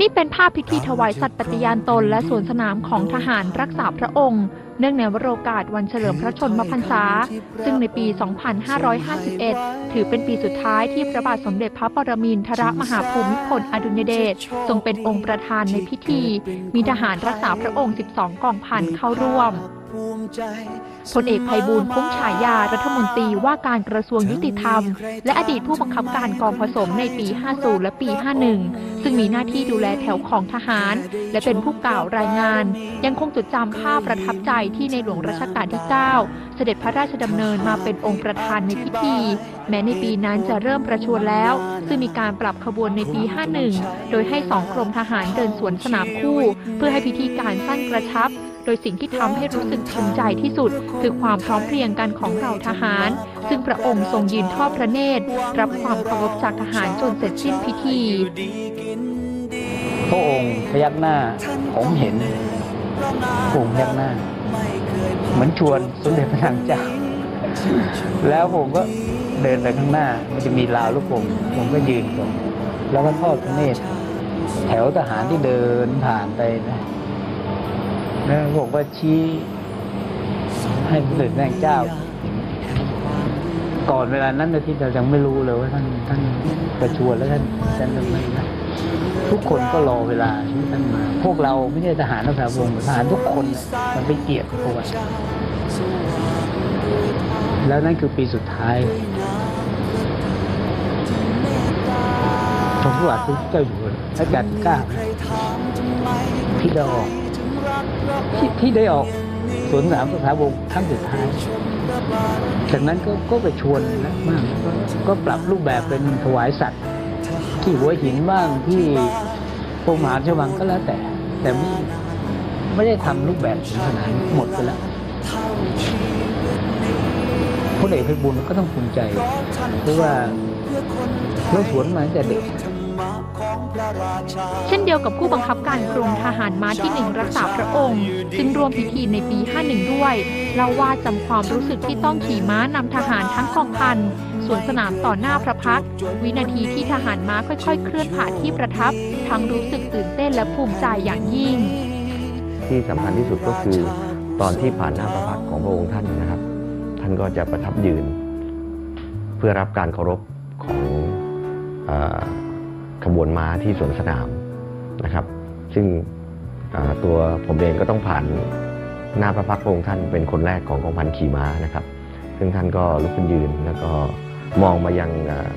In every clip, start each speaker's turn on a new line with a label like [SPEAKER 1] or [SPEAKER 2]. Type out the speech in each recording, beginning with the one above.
[SPEAKER 1] นี่เป็นภาพพิธีถวายสัตย์ปฏิญาณตนและสวนสนามของทหารรักษาพระองค์ เนื่องในวโรกาสวันเฉลิมพระชนมพรรษา ซึ่งในปี 2551 ถือเป็นปีสุดท้ายที่พระบาทสมเด็จพระปรมินทรมหาภูมิพลอดุลยเดชทรงเป็นองค์ประธานในพิธี มีทหารรักษาพระองค์ 12 กองพันเข้าร่วมพลเอกภัยบูลย์คุ้มฉายารัฐมนตรีว่าการกระทรวงยุติธรรม และอดีตผู้บังคับการกองผสมในปี 50 และปี 51 ซึ่งมีหน้าที่ดูแลแถวของทหาร และเป็นผู้กล่าวรายงาน ยังคงจดจำภาพประทับใจที่ในหลวงรัชกาลที่ 9 เสด็จพระราชดำเนินมาเป็นองค์ประธานในพิธี แม้ในปีนั้นจะเริ่มประชวรแล้ว ซึ่งมีการปรับขบวนในปี 51 โดยให้สองกรมทหารเดินสวนสนามคู่ เพื่อให้พิธีการสั้นกระชับ โดยสิ่งที่ทำให้รู้สึกภูมิใจที่สุด คือความพร้อมเพรียงกันของเราทหาร ซึ่งพระองค์ทรงยืนทอดพระเนตร รับความเคารพจากทหารจนเสร็จสิ้นพิธี
[SPEAKER 2] พระองค์พยักหน้า ผมเห็นพระองค์พยักหน้า เหมือนชวนสมเด็จพระนางเจ้า แล้วผมก็เดินไปข้างหน้า มันจะมีราวลูกโป่งผมก็ยืนตรงแล้วก็ทอดพระเนตรแถวทหารที่เดินผ่านไปนะแล้วผมก็ชี้ให้สมเด็จพระนางเจ้า ก่อนเวลานั้นนะที่เรายังไม่รู้เลยว่าท่านท่านประชวรแล้วท่านท่านทำไมนะ ทุกคนก็รอเวลาที่ท่านมา พวกเราไม่ใช่ทหารรักษาวงทหารทุกคนมันไปเกียรติประวัติแล้วนั่นคือปีสุดท้ายของพระบาทสมเด็จเจ้าอยู่หัวรัชกาลที่เก้าที่ได้ออกที่ที่ได้ออกสวนสนามรักษาวงครั้งสุดท้าย จากนั้นก็ก็ไปชวนนะมาก ก็ปรับรูปแบบเป็นถวายสัตว์ ที่หัวหินบ้างที่พวกมหาชวังก็แล้วแต่ แต่ไม่ไม่ได้ทำรูปแบบถึงขนาดหมดไปแล้วพลเอกเพชรบุญก็ต้องภูมิใจ เพราะว่าเราสวนมาตั้งแต่เด็ก
[SPEAKER 1] เช่นเดียวกับผู้บังคับการกรมทหารม้าที่หนึ่งรักษาพระองค์ ซึ่งร่วมพิธีในปี 51 ด้วยเล่าว่าจำความรู้สึกที่ต้องขี่ม้านำทหารทั้งกองพันสวนสนามต่อหน้าพระพัก วินาทีที่ทหารม้าค่อยๆ เคลื่อนผ่านที่ประทับ ทั้งรู้สึกตื่นเต้นและภูมิใจอย่างยิ่ง
[SPEAKER 3] ที่สำคัญที่สุดก็คือตอนที่ผ่านหน้าพระพักของพระองค์ท่านนะครับ ท่านก็จะประทับยืน เพื่อรับการเคารพของ ขบวนม้าที่สวนสนามนะครับ ซึ่งตัวผมเองก็ต้องผ่านหน้าพระพักตร์พระองค์ท่านเป็นคนแรกของกองพันขี่ม้านะครับ ซึ่งท่านก็ลุกขึ้นยืนแล้วก็มองมายังเอ่อ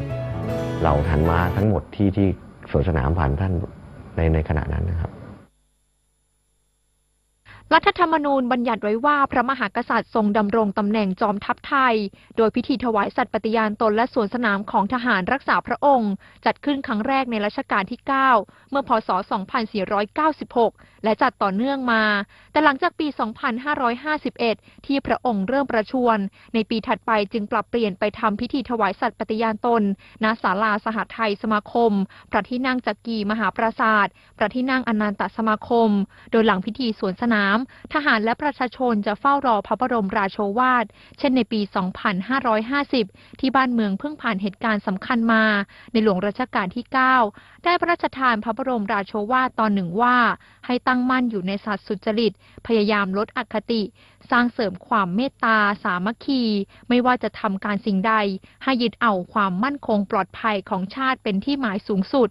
[SPEAKER 3] เหล่าทันม้าทั้งหมดที่ที่สวนสนามผ่านท่านในในขณะนั้นนะครับ
[SPEAKER 1] รัฐธรรมนูญบัญญัติไว้ว่าพระมหากษัตริย์ทรงดำรงตำแหน่งจอมทัพไทย โดยพิธีถวายสัตย์ปฏิญาณตนและสวนสนามของทหารรักษาพระองค์ จัดขึ้นครั้งแรกในรัชกาลที่ 9 เมื่อพศ 2496 และจัดต่อเนื่องมา แต่หลังจากปี 2551 ที่พระองค์เริ่มประชวร ในปีถัดไปจึงปรับเปลี่ยนไปทำพิธีถวายสัตย์ปฏิญาณตน ณ ศาลาสหไทยสมาคม พระที่นั่งจักรีมหาปราศาสตร์พระที่นั่งอนันตสมาคม โดยหลังพิธีสวนสนามทหารและประชาชนจะเฝ้ารอพระบรมราโชวาท เช่นในปี 2550 ที่บ้านเมืองเพิ่งผ่านเหตุการณ์สำคัญมา ในหลวงรัชกาลที่ 9 ได้พระราชทานพระบรมราโชวาทตอนหนึ่งว่า ให้ตั้งมั่นอยู่ในสัตว์สุจริต พยายามลดอคติ สร้างเสริมความเมตตา สามัคคี ไม่ว่าจะทำการสิ่งใด ให้ยึดเอาความมั่นคงปลอดภัยของชาติเป็นที่หมายสูงสุด